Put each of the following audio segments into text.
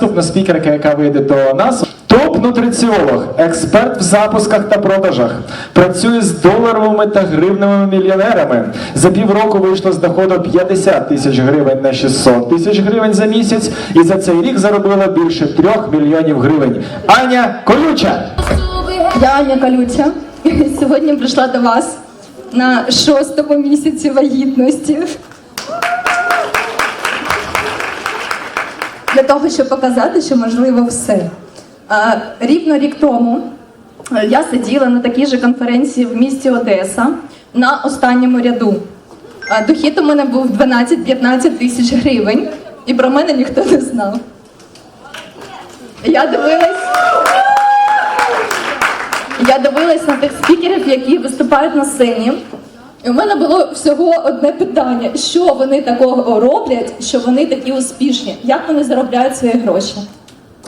Наступна спікерка, яка вийде до нас. Топ-нутриціолог, експерт в запусках та продажах, працює з доларовими та гривневими мільйонерами. За півроку вийшло з доходу 50 тисяч гривень на 600 тисяч гривень за місяць, і за цей рік заробила більше 3 мільйонів гривень. Аня Колюча! Я Аня Калюча. Сьогодні прийшла до вас на шостому місяці вагітності. Для того, щоб показати, що можливо все. Рівно рік тому е, я сиділа на такій же конференції в місті Одеса на останньому ряду. Дохід у мене був 12-15 тисяч гривень, і про мене ніхто не знав. Я дивилась. Я дивилась на тих спікерів, які виступають на сцені. І у мене було всього одне питання: що вони такого роблять, що вони такі успішні, як вони заробляють свої гроші?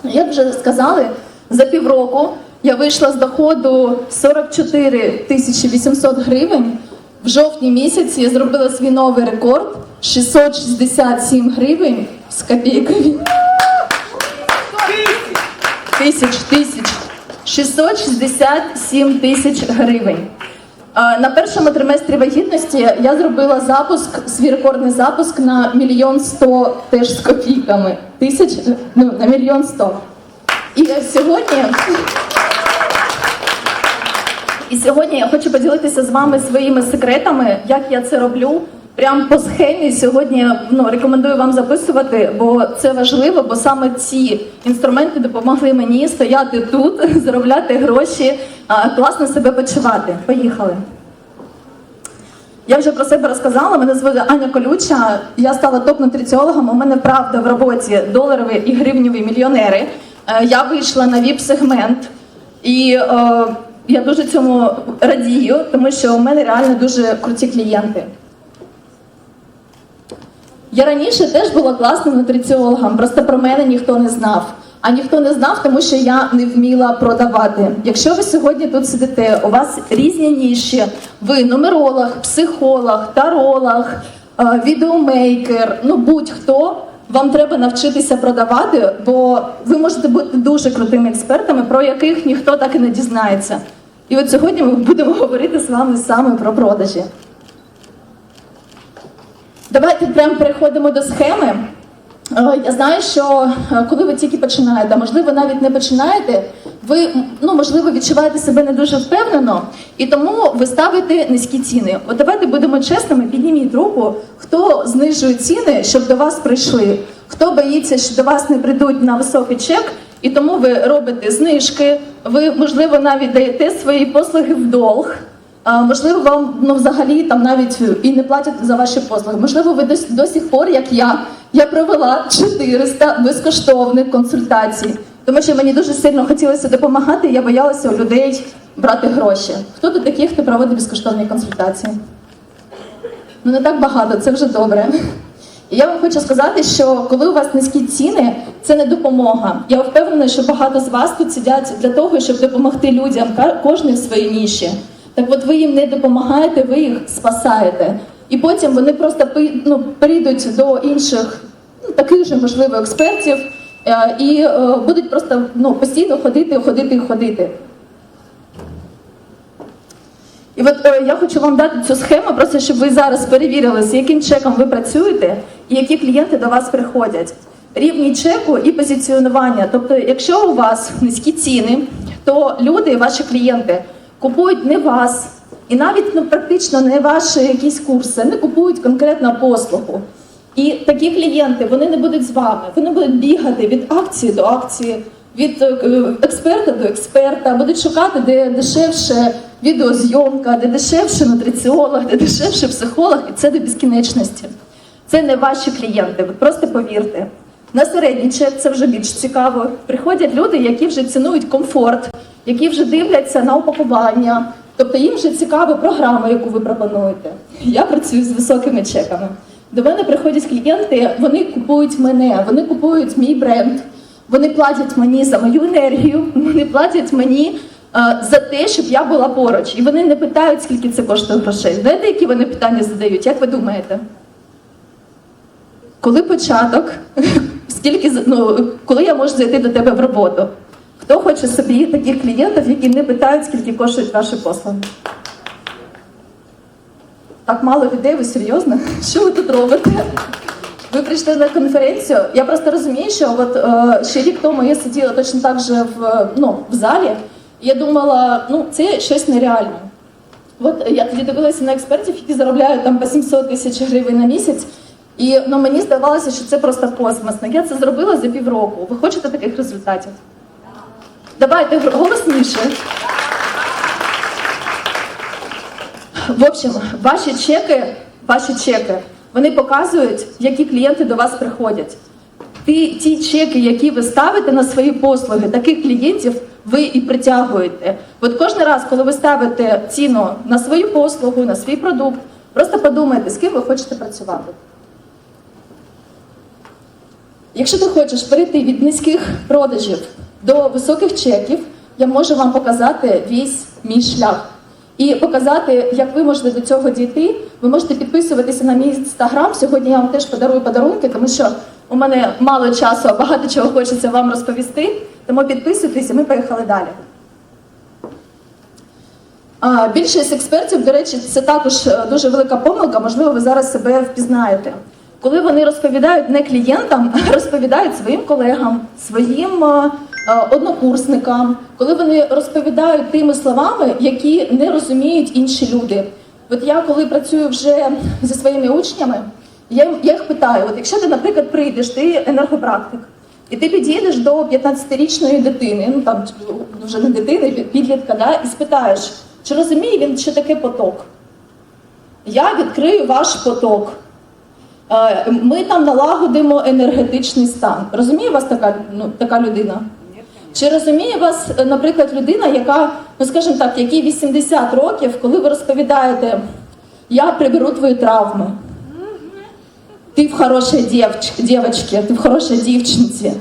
Як вже сказали, за півроку я вийшла з доходу 44 тисячі 800 гривень. В жовтні місяці я зробила свій новий рекорд 667 гривень з копійками. Тисяч, тисяч. 667 тисяч гривень. А, На першому триместрі вагітності я зробила запуск, свій рекордний запуск на мільйон сто теж з копійками. Тисяч, ну, на мільйон сто. І сьогодні. І сьогодні я хочу поділитися з вами своїми секретами, як я це роблю. Прям по схемі сьогодні ну, рекомендую вам записувати, бо це важливо, бо саме ці інструменти допомогли мені стояти тут, заробляти гроші, класно себе почувати. Поїхали. Я вже про себе розказала. Мене звати Аня Колюча. Я стала топ-нутриціологом. У мене правда в роботі доларові і гривневі мільйонери. Е, Я вийшла на ВІП-сегмент, і е, я дуже цьому радію, тому що у мене реально дуже круті клієнти. Я раніше теж була класним нутриціологом, просто про мене ніхто не знав. А ніхто не знав, тому що я не вміла продавати. Якщо ви сьогодні тут сидите, у вас різні ніші, ви нумеролог, психолог, таролог, е, відеомейкер, ну будь-хто. Вам треба навчитися продавати, бо ви можете бути дуже крутими експертами, про яких ніхто так і не дізнається. І от сьогодні ми будемо говорити з вами саме про продажі. Давайте прямо переходимо до схеми. Е, Я знаю, що е, коли ви тільки починаєте, а можливо навіть не починаєте, ви ну можливо відчуваєте себе не дуже впевнено, і тому ви ставите низькі ціни. От давайте будемо чесними, підніміть руку, хто знижує ціни, щоб до вас прийшли, хто боїться, що до вас не прийдуть на високий чек, і тому ви робите знижки, ви можливо навіть даєте свої послуги в долг. Можливо, вам ну, взагалі там навіть і не платять за ваші послуги. Можливо, ви до, до сих пор, як я, я провела 400 безкоштовних консультацій, тому що мені дуже сильно хотілося допомагати, я боялася у людей брати гроші. Хто тут такий, хто проводить безкоштовні консультації? Ну не так багато, це вже добре. Я вам хочу сказати, що коли у вас низькі ціни, це не допомога. Я впевнена, що багато з вас тут сидять для того, щоб допомогти людям, кожен в своїй ніші. Так от ви їм не допомагаєте, ви їх спасаєте. І потім вони просто ну, прийдуть до інших ну, таких же, можливо, експертів е, і е, будуть просто ну, постійно ходити, ходити, ходити. І от е, я хочу вам дати цю схему, просто щоб ви зараз перевірили, з яким чеком ви працюєте і які клієнти до вас приходять. Рівні чеку і позиціонування. Тобто, якщо у вас низькі ціни, то люди, ваші клієнти, купують не вас, і навіть ну, практично не ваші якісь курси, не купують конкретно послугу. І такі клієнти вони не будуть з вами, вони будуть бігати від акції до акції, від е, експерта до експерта, будуть шукати, де дешевше відеозйомка, де дешевше нутриціолог, де дешевше психолог, і це до безкінечності. Це не ваші клієнти, ви просто повірте. На середній чек це вже більш цікаво. Приходять люди, які вже цінують комфорт, які вже дивляться на упакування. Тобто їм вже цікава програма, яку ви пропонуєте. Я працюю з високими чеками. До мене приходять клієнти, вони купують мене, вони купують мій бренд, вони платять мені за мою енергію, вони платять мені е, за те, щоб я була поруч. І вони не питають, скільки це коштує грошей. Знаєте, які вони питання задають? Як ви думаєте? Коли початок, скільки ну, коли я можу зайти до тебе в роботу. Хто хоче собі таких клієнтів, які не питають, скільки коштують ваші послуги? Так мало людей, ви серйозно? Що ви тут робите? Ви прийшли на конференцію. Я просто розумію, що от е, ще рік тому я сиділа точно так же в, ну, в залі. І я думала, ну це щось нереальне. От я тоді дивилася на експертів, які заробляють там по 700 тисяч гривень на місяць. І ну, мені здавалося, що це просто космос. Ну, Я це зробила за півроку. Ви хочете таких результатів? Давайте голосніше. В общем, ваші чеки, ваші чеки, вони показують, які клієнти до вас приходять. Ті, ті чеки, які ви ставите на свої послуги, таких клієнтів ви і притягуєте. От кожен раз, коли ви ставите ціну на свою послугу, на свій продукт, просто подумайте, з ким ви хочете працювати. Якщо ти хочеш перейти від низьких продажів до високих чеків, я можу вам показати весь мій шлях. І показати, як ви можете до цього дійти. Ви можете підписуватися на мій інстаграм. Сьогодні я вам теж подарую подарунки, тому що у мене мало часу, а багато чого хочеться вам розповісти. Тому підписуйтесь, і ми поїхали далі. Більшість експертів, до речі, це також е, дуже велика помилка. Можливо, ви зараз себе впізнаєте. Коли вони розповідають не клієнтам, а розповідають своїм колегам, своїм е, однокурсникам, коли вони розповідають тими словами, які не розуміють інші люди. От я коли працюю вже зі своїми учнями, я, їх питаю: от якщо ти, наприклад, прийдеш, ти енергопрактик, і ти під'їдеш до 15-річної дитини, ну там вже не дитини, підлітка, да, і спитаєш, чи розуміє він, що таке поток? Я відкрию ваш поток. Е, Ми там налагодимо енергетичний стан. Розуміє вас така, ну, така людина? Чи розуміє вас, е, наприклад, людина, яка, ну скажімо так, якій 80 років, коли ви розповідаєте, я приберу твої травми, ти в хорошій дівч- дівчинці, ти в хорошій дівчинці.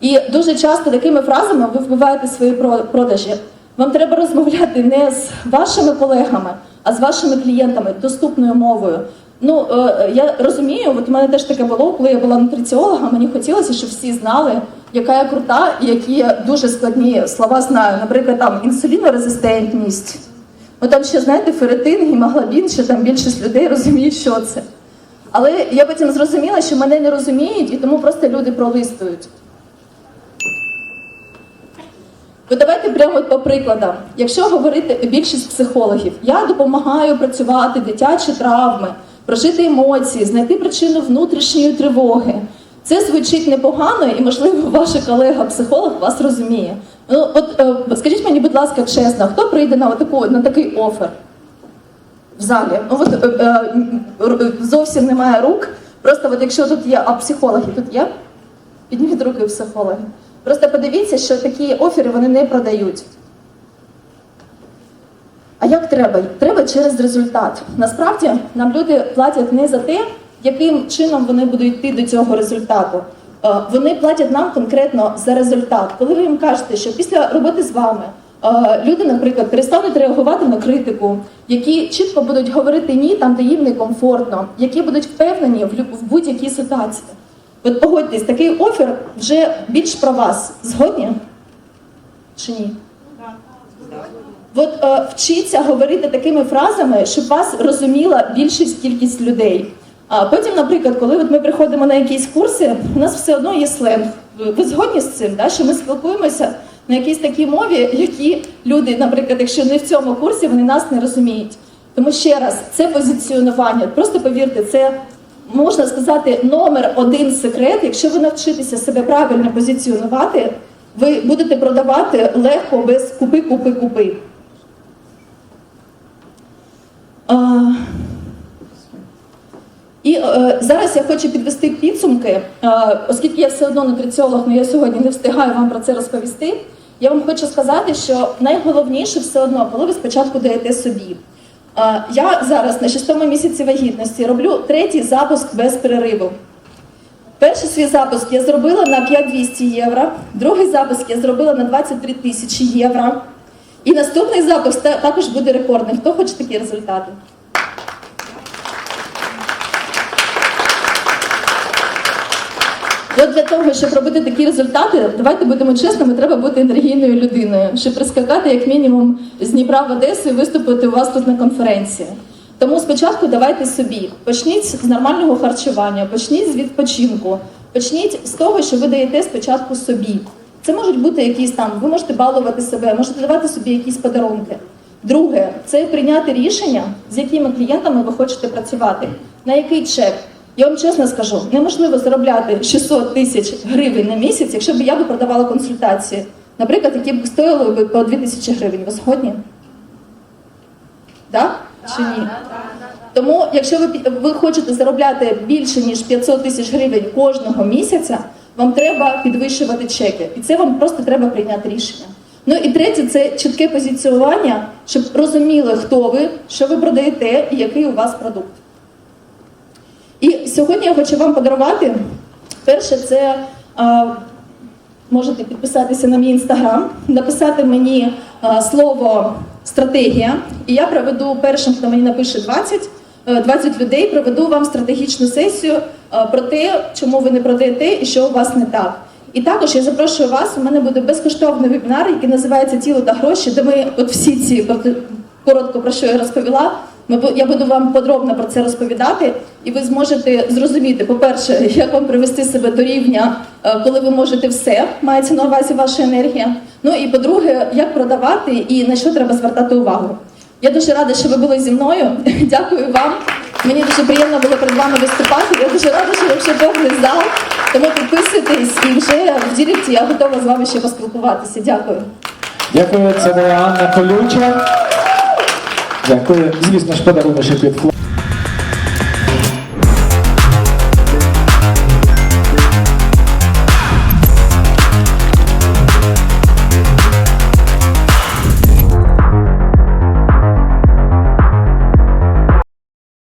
І дуже часто такими фразами ви вбиваєте свої продажі. Вам треба розмовляти не з вашими колегами, а з вашими клієнтами доступною мовою. Ну е, я розумію, от у мене теж таке було, коли я була нутриціологом, мені хотілося, щоб всі знали, яка я крута і які я дуже складні слова знаю. Наприклад, там інсулінорезистентність. Ну там ще знаєте, ферритин, гемоглобін, що там більшість людей розуміють, що це. Але я потім зрозуміла, що мене не розуміють, і тому просто люди пролистують. Ви давайте прямо по прикладам. Якщо говорити більшість психологів, я допомагаю працювати дитячі травми, прожити емоції, знайти причину внутрішньої тривоги. Це звучить непогано, і можливо, ваш колега-психолог вас розуміє. Ну, от е, скажіть мені, будь ласка, чесно, хто прийде на таку на такий офер в залі? Ну от е, е, зовсім немає рук. Просто от якщо тут є, а психологи тут є? Підніміть руки психологи. Просто подивіться, що такі офери вони не продають. А як треба? Треба через результат. Насправді нам люди платять не за те, яким чином вони будуть йти до цього результату. Е, Вони платять нам конкретно за результат. Коли ви їм кажете, що після роботи з вами е, люди, наприклад, перестануть реагувати на критику, які чітко будуть говорити ні там, де їм некомфортно, які будуть впевнені в будь-якій ситуації. От погодьтесь, такий офер вже більш про вас. Згодні? Чи ні? От е, вчіться говорити такими фразами, щоб вас розуміла більшість кількість людей. А потім, наприклад, коли от ми приходимо на якісь курси, у нас все одно є сленг. Ви- згодні з цим, да? що ми спілкуємося на якійсь такій мові, які люди, наприклад, якщо не в цьому курсі, вони нас не розуміють. Тому ще раз, це позиціонування. Просто повірте, це можна сказати номер один секрет. Якщо ви навчитеся себе правильно позиціонувати, ви будете продавати легко без купи, купи, купи. А, І е, зараз я хочу підвести підсумки, е, оскільки я все одно нутриціолог, але я сьогодні не встигаю вам про це розповісти. Я вам хочу сказати, що найголовніше все одно, коли ви спочатку даєте собі. Е, я зараз на шестому місяці вагітності роблю третій запуск без перериву. Перший свій запуск я зробила на 5200 євро, другий запуск я зробила на 23 тисячі євро. І наступний запуск також буде рекордний. Хто хоче такі результати? І для того, щоб робити такі результати, давайте будемо чесними, треба бути енергійною людиною, щоб прискакати як мінімум з Дніпра в Одесу і виступити у вас тут на конференції. Тому спочатку давайте собі почніть з нормального харчування, почніть з відпочинку, почніть з того, що ви даєте спочатку собі. Це можуть бути якісь там, ви можете балувати себе, можете давати собі якісь подарунки. Друге, це прийняти рішення, з якими клієнтами ви хочете працювати, на який чек. Я вам чесно скажу, неможливо заробляти 600 тисяч гривень на місяць, якщо б я би продавала консультації, наприклад, які б стоїли б по 2 тисячі гривень. Ви згодні? Так? Чи ні? Тому, якщо ви, ви хочете заробляти більше ніж 500 тисяч гривень кожного місяця, вам треба підвищувати чеки. І це вам просто треба прийняти рішення. Ну і третє це чітке позиціонування, щоб розуміли, хто ви, що ви продаєте і який у вас продукт. Сьогодні я хочу вам подарувати. Перше, це а, можете підписатися на мій інстаграм, написати мені а, слово стратегія, і я проведу першим, хто мені напише 20, е, 20 людей, проведу вам стратегічну сесію е, про те, чому ви не продаєте і що у вас не так. І також я запрошую вас. У мене буде безкоштовний вебінар, який називається Тіло та гроші, де ми от всі ці коротко про що я розповіла. Ми я буду вам подробно про це розповідати, і ви зможете зрозуміти, по-перше, як вам привести себе до рівня, е, коли ви можете все, мається на увазі ваша енергія. Ну і по-друге, як продавати і на що треба звертати увагу. Я дуже рада, що ви були зі мною. Дякую вам. Мені дуже приємно було перед вами виступати. Я дуже рада, що ви ще повний зал. Тому підписуйтесь і вже в Діректі я готова з вами ще поспілкуватися. Дякую. Дякую, це була Анна Колюча. Dziękuję. Izmierz nasz podarł na siebie